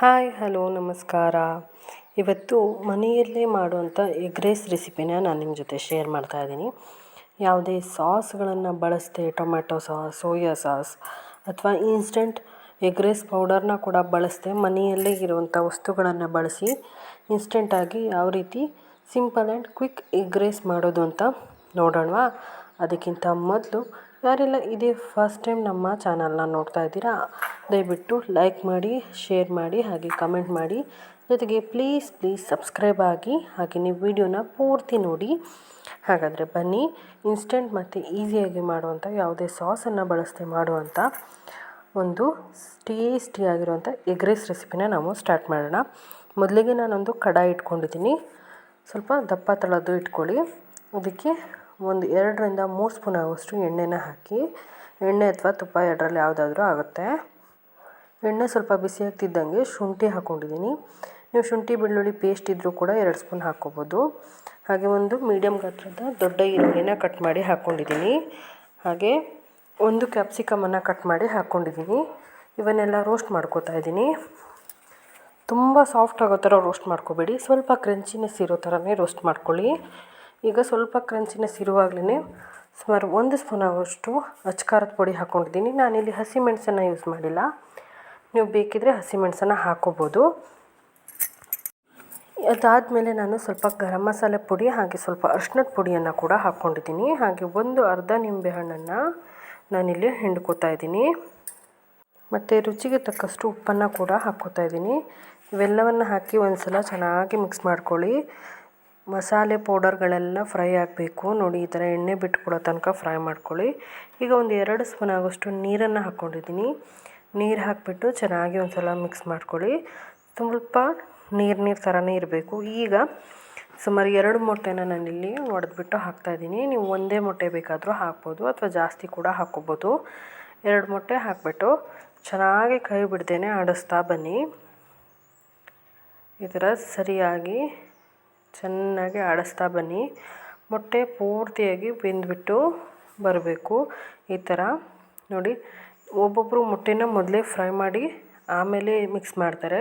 Hi, hello, ನಮಸ್ಕಾರ. ಇವತ್ತು ಮನೆಯಲ್ಲೇ ಮಾಡುವಂಥ ಎಗ್ ರೈಸ್ ರೆಸಿಪಿನ ನಾನು ನಿಮ್ಮ ಜೊತೆ ಶೇರ್ ಮಾಡ್ತಾ ಇದ್ದೀನಿ. ಯಾವುದೇ ಸಾಸ್ಗಳನ್ನು ಬಳಸದೆ, ಟೊಮ್ಯಾಟೊ ಸಾಸ್, ಸೋಯಾ ಸಾಸ್ ಅಥವಾ ಇನ್ಸ್ಟೆಂಟ್ ಎಗ್ ರೈಸ್ ಪೌಡರ್ನ ಕೂಡ ಬಳಸದೆ, ಮನೆಯಲ್ಲೇ ಇರುವಂಥ ವಸ್ತುಗಳನ್ನು ಬಳಸಿ ಇನ್ಸ್ಟೆಂಟಾಗಿ ಯಾವ ರೀತಿ simple and quick egg rice ಮಾಡೋದು ಅಂತ ನೋಡೋಣವಾ? ಅದಕ್ಕಿಂತ ಮೊದಲು ಯಾರೆಲ್ಲ ಇದೇ ಫಸ್ಟ್ ಟೈಮ್ ನಮ್ಮ ಚಾನಲ್ನ ನೋಡ್ತಾ ಇದ್ದೀರಾ, ದಯವಿಟ್ಟು ಲೈಕ್ ಮಾಡಿ ಶೇರ್ ಮಾಡಿ, ಹಾಗೆ ಕಮೆಂಟ್ ಮಾಡಿ. ಜೊತೆಗೆ ಪ್ಲೀಸ್ ಪ್ಲೀಸ್ ಸಬ್ಸ್ಕ್ರೈಬ್ ಆಗಿ, ಹಾಗೆ ನೀವು ವಿಡಿಯೋನ ಪೂರ್ತಿ ನೋಡಿ. ಹಾಗಾದರೆ ಬನ್ನಿ ಇನ್ಸ್ಟೆಂಟ್ ಮತ್ತು ಈಸಿಯಾಗಿ ಮಾಡುವಂಥ ಯಾವುದೇ ಸಾಸನ್ನು ಬಳಸದೆ ಮಾಡುವಂಥ ಒಂದು ಟೇಸ್ಟಿಯಾಗಿರುವಂಥ ಎಗ್ ರೈಸ್ ರೆಸಿಪಿನ ನಾವು ಸ್ಟಾರ್ಟ್ ಮಾಡೋಣ. ಮೊದಲಿಗೆ ನಾನೊಂದು ಕಡಾಯಿ ಇಟ್ಕೊಂಡಿದ್ದೀನಿ. ಸ್ವಲ್ಪ ದಪ್ಪ ತಳದ್ದು ಇಟ್ಕೊಳ್ಳಿ. ಅದಕ್ಕೆ ಒಂದು ಎರಡರಿಂದ ಮೂರು ಸ್ಪೂನ್ ಆಗುವಷ್ಟು ಎಣ್ಣೆನ ಹಾಕಿ, ಎಣ್ಣೆ ಅಥವಾ ತುಪ್ಪ ಎರಡರಲ್ಲಿ ಯಾವುದಾದ್ರೂ ಆಗುತ್ತೆ. ಎಣ್ಣೆ ಸ್ವಲ್ಪ ಬಿಸಿ ಆಗ್ತಿದ್ದಂಗೆ ಶುಂಠಿ ಹಾಕ್ಕೊಂಡಿದ್ದೀನಿ ನೀವು ಶುಂಠಿ, ಬೆಳ್ಳುಳ್ಳಿ ಪೇಸ್ಟ್ ಇದ್ದರೂ ಕೂಡ ಎರಡು ಸ್ಪೂನ್ ಹಾಕ್ಕೋಬೋದು ಹಾಗೆ ಒಂದು ಮೀಡಿಯಮ್ ಗಾತ್ರದ ದೊಡ್ಡ ಈರುಳ್ಳಿನ ಕಟ್ ಮಾಡಿ ಹಾಕ್ಕೊಂಡಿದ್ದೀನಿ ಹಾಗೆ ಒಂದು ಕ್ಯಾಪ್ಸಿಕಮನ್ನು ಕಟ್ ಮಾಡಿ ಹಾಕ್ಕೊಂಡಿದ್ದೀನಿ ಇವನ್ನೆಲ್ಲ ರೋಸ್ಟ್ ಮಾಡ್ಕೋತಾ ಇದ್ದೀನಿ. ತುಂಬ ಸಾಫ್ಟ್ ಆಗೋ ಥರ ರೋಸ್ಟ್ ಮಾಡ್ಕೋಬೇಡಿ. ಸ್ವಲ್ಪ ಕ್ರಂಚಿನೆಸ್ ಇರೋ ಥರನೇ ರೋಸ್ಟ್ ಮಾಡ್ಕೊಳ್ಳಿ. ಈಗ ಸ್ವಲ್ಪ ಕ್ರಂಚಿನೆಸ್ ಇರುವಾಗಲೇ ಸುಮಾರು ಒಂದು ಸ್ಪೂನ್ ಆಗುವಷ್ಟು ಅಚ್ಕಾರದ ಪುಡಿ ಹಾಕ್ಕೊಂಡಿದ್ದೀನಿ. ನಾನಿಲ್ಲಿ ಹಸಿಮೆಣಸನ್ನು ಯೂಸ್ ಮಾಡಿಲ್ಲ. ನೀವು ಬೇಕಿದ್ದರೆ ಹಸಿಮೆಣಸನ್ನು ಹಾಕ್ಕೋಬೋದು ಅದಾದಮೇಲೆ ನಾನು ಸ್ವಲ್ಪ ಗರಂ ಮಸಾಲೆ ಪುಡಿ ಹಾಗೆ ಸ್ವಲ್ಪ ಅರ್ಶಿನದ ಪುಡಿಯನ್ನು ಕೂಡ ಹಾಕ್ಕೊಂಡಿದ್ದೀನಿ. ಹಾಗೆ ಒಂದು ಅರ್ಧ ನಿಂಬೆಹಣ್ಣನ್ನು ನಾನಿಲ್ಲಿ ಹಿಂಡ್ಕೋತಾ ಇದ್ದೀನಿ. ಮತ್ತು ರುಚಿಗೆ ತಕ್ಕಷ್ಟು ಉಪ್ಪನ್ನು ಕೂಡ ಹಾಕ್ಕೋತಾ ಇದ್ದೀನಿ. ಇವೆಲ್ಲವನ್ನು ಹಾಕಿ ಒಂದು ಸಲ ಚೆನ್ನಾಗಿ ಮಿಕ್ಸ್ ಮಾಡ್ಕೊಳ್ಳಿ. ಮಸಾಲೆ ಪೌಡರ್ಗಳೆಲ್ಲ ಫ್ರೈ ಆಗಬೇಕು. ನೋಡಿ, ಈ ಥರ ಎಣ್ಣೆ ಬಿಟ್ಕೊಳ್ಳೋ ತನಕ ಫ್ರೈ ಮಾಡ್ಕೊಳ್ಳಿ. ಈಗ ಒಂದು ಎರಡು ಸ್ಪೂನ್ ಆಗೋಷ್ಟು ನೀರನ್ನು ಹಾಕ್ಕೊಂಡಿದ್ದೀನಿ. ನೀರು ಹಾಕಿಬಿಟ್ಟು ಚೆನ್ನಾಗಿ ಒಂದು ಸಲ ಮಿಕ್ಸ್ ಮಾಡ್ಕೊಳ್ಳಿ. ಸ್ವಲ್ಪ ನೀರು ನೀರು ಥರನೇ ಇರಬೇಕು. ಈಗ ಸುಮಾರು ಎರಡು ಮೊಟ್ಟೆನ ನಾನಿಲ್ಲಿ ಒಡೆದ್ಬಿಟ್ಟು ಹಾಕ್ತಾಯಿದ್ದೀನಿ ನೀವು ಒಂದೇ ಮೊಟ್ಟೆ ಬೇಕಾದರೂ ಹಾಕ್ಬೋದು ಅಥವಾ ಜಾಸ್ತಿ ಕೂಡ ಹಾಕ್ಕೋಬೋದು. ಎರಡು ಮೊಟ್ಟೆ ಹಾಕಿಬಿಟ್ಟು ಚೆನ್ನಾಗಿ ಕೈ ಬಿಡ್ದೇನೆ ಆಡಿಸ್ತಾ ಬನ್ನಿ. ಈ ಥರ ಸರಿಯಾಗಿ ಚೆನ್ನಾಗಿ ಆಡಿಸ್ತಾ ಬನ್ನಿ. ಮೊಟ್ಟೆ ಪೂರ್ತಿಯಾಗಿ ಬೆಂದ್ಬಿಟ್ಟು ಬರಬೇಕು. ಈ ಥರ ನೋಡಿ ಒಬ್ಬೊಬ್ಬರು ಮೊಟ್ಟೆನ ಮೊದಲೇ ಫ್ರೈ ಮಾಡಿ ಆಮೇಲೆ ಮಿಕ್ಸ್ ಮಾಡ್ತಾರೆ.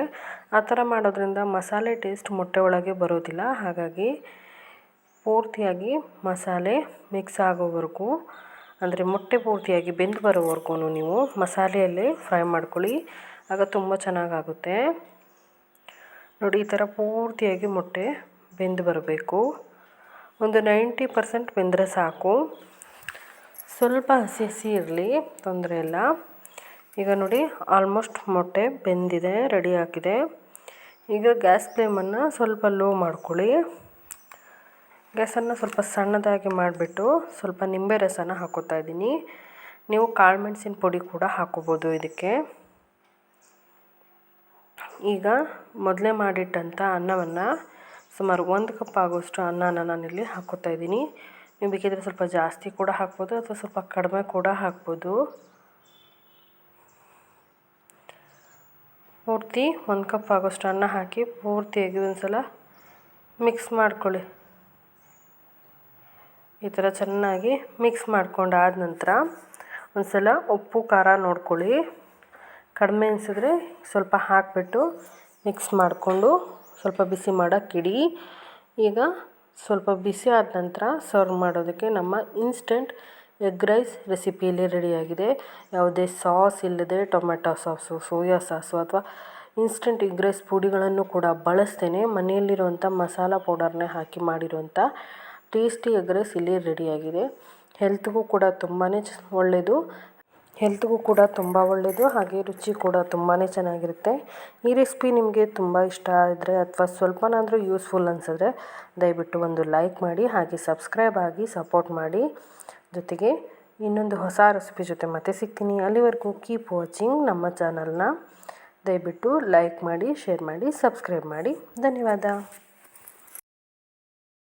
ಆ ಥರ ಮಾಡೋದ್ರಿಂದ ಮಸಾಲೆ ಟೇಸ್ಟ್ ಮೊಟ್ಟೆ ಒಳಗೆ ಬರೋದಿಲ್ಲ. ಹಾಗಾಗಿ ಪೂರ್ತಿಯಾಗಿ ಮಸಾಲೆ ಮಿಕ್ಸ್ ಆಗೋವರೆಗೂ, ಅಂದರೆ ಮೊಟ್ಟೆ ಪೂರ್ತಿಯಾಗಿ ಬೆಂದು ಬರೋವರೆಗೂ ನೀವು ಮಸಾಲೆಯಲ್ಲೇ ಫ್ರೈ ಮಾಡ್ಕೊಳ್ಳಿ. ಆಗ ತುಂಬ ಚೆನ್ನಾಗಾಗುತ್ತೆ. ನೋಡಿ, ಈ ಥರ ಪೂರ್ತಿಯಾಗಿ ಮೊಟ್ಟೆ ಬೆಂದು ಬರಬೇಕು. ಒಂದು ನೈಂಟಿ ಪರ್ಸೆಂಟ್ ಬೆಂದರೆ ಸಾಕು. ಸ್ವಲ್ಪ ಹಸಿ ಹಸಿ ಇರಲಿ, ತೊಂದರೆ ಇಲ್ಲ. ಈಗ ನೋಡಿ, ಆಲ್ಮೋಸ್ಟ್ ಮೊಟ್ಟೆ ಬೆಂದಿದೆ, ರೆಡಿ ಆಗಿದೆ. ಈಗ ಗ್ಯಾಸ್ ಫ್ಲೇಮನ್ನು ಸ್ವಲ್ಪ ಲೋ ಮಾಡ್ಕೊಳ್ಳಿ. ಗ್ಯಾಸನ್ನು ಸ್ವಲ್ಪ ಸಣ್ಣದಾಗಿ ಮಾಡಿಬಿಟ್ಟು ಸ್ವಲ್ಪ ನಿಂಬೆ ರಸನ ಹಾಕೋತಾ ಇದ್ದೀನಿ. ನೀವು ಕಾಳು ಮೆಣಸಿನ ಪುಡಿ ಕೂಡ ಹಾಕೋಬೋದು ಇದಕ್ಕೆ. ಈಗ ಮೊದಲೇ ಮಾಡಿಟ್ಟಂಥ ಅನ್ನವನ್ನು ಸುಮಾರು ಒಂದು ಕಪ್ ಆಗುವಷ್ಟು ಅನ್ನನ ನಾನಿಲ್ಲಿ ಹಾಕ್ಕೋತಾ ಇದ್ದೀನಿ. ನೀವು ಬೇಕಿದ್ರೆ ಸ್ವಲ್ಪ ಜಾಸ್ತಿ ಕೂಡ ಹಾಕ್ಬೋದು ಅಥವಾ ಸ್ವಲ್ಪ ಕಡಿಮೆ ಕೂಡ ಹಾಕ್ಬೋದು. ಪೂರ್ತಿ ಒಂದು ಕಪ್ ಆಗೋಷ್ಟು ಅನ್ನ ಹಾಕಿ ಪೂರ್ತಿಯಾಗಿ ಒಂದು ಸಲ ಮಿಕ್ಸ್ ಮಾಡ್ಕೊಳ್ಳಿ. ಈ ಥರ ಚೆನ್ನಾಗಿ ಮಿಕ್ಸ್ ಮಾಡ್ಕೊಂಡಾದ ನಂತರ ಒಂದು ಸಲ ಉಪ್ಪು, ಖಾರ ನೋಡ್ಕೊಳ್ಳಿ. ಕಡಿಮೆ ಅನಿಸಿದ್ರೆ ಸ್ವಲ್ಪ ಹಾಕಿಬಿಟ್ಟು ಮಿಕ್ಸ್ ಮಾಡಿಕೊಂಡು ಸ್ವಲ್ಪ ಬಿಸಿ ಮಾಡೋಕ್ಕಿಡಿ ಈಗ ಸ್ವಲ್ಪ ಬಿಸಿ ಆದ ನಂತರ ಸರ್ವ್ ಮಾಡೋದಕ್ಕೆ ನಮ್ಮ ಇನ್ಸ್ಟೆಂಟ್ ಎಗ್ ರೈಸ್ ರೆಸಿಪಿಯಲ್ಲಿ ರೆಡಿಯಾಗಿದೆ ಯಾವುದೇ ಸಾಸ್ ಇಲ್ಲದೆ ಟೊಮೆಟೊ ಸಾಸು ಸೋಯಾ ಸಾಸು ಅಥವಾ ಇನ್ಸ್ಟೆಂಟ್ ಎಗ್ ರೈಸ್ ಪುಡಿಗಳನ್ನು ಕೂಡ ಬಳಸ್ತೇನೆ. ಮನೆಯಲ್ಲಿರುವಂಥ ಮಸಾಲ ಪೌಡರ್ನೇ ಹಾಕಿ ಮಾಡಿರುವಂಥ ಟೇಸ್ಟಿ ಎಗ್ ರೈಸ್ ಇಲ್ಲಿ ರೆಡಿಯಾಗಿದೆ ಹೆಲ್ತ್ಗೂ ಕೂಡ ತುಂಬಾ ಒಳ್ಳೆಯದು ಹೆಲ್ತ್ಗೂ ಕೂಡ ತುಂಬ ಒಳ್ಳೆಯದು ಹಾಗೆ ರುಚಿ ಕೂಡ ತುಂಬಾ ಚೆನ್ನಾಗಿರುತ್ತೆ. ಈ ರೆಸಿಪಿ ನಿಮಗೆ ತುಂಬ ಇಷ್ಟ ಆದರೆ ಅಥವಾ ಸ್ವಲ್ಪನಾದರೂ ಯೂಸ್ಫುಲ್ ಅನಿಸಿದ್ರೆ ದಯವಿಟ್ಟು ಒಂದು ಲೈಕ್ ಮಾಡಿ, ಹಾಗೆ ಸಬ್ಸ್ಕ್ರೈಬ್ ಆಗಿ ಸಪೋರ್ಟ್ ಮಾಡಿ. ಜೊತೆಗೆ ಇನ್ನೊಂದು ಹೊಸ ರೆಸಿಪಿ ಜೊತೆ ಮತ್ತೆ ಸಿಗ್ತೀನಿ. ಅಲ್ಲಿವರೆಗೂ ಕೀಪ್ ವಾಚಿಂಗ್ ನಮ್ಮ ಚಾನಲ್ನ. ದಯವಿಟ್ಟು ಲೈಕ್ ಮಾಡಿ, ಶೇರ್ ಮಾಡಿ, ಸಬ್ಸ್ಕ್ರೈಬ್ ಮಾಡಿ. ಧನ್ಯವಾದ.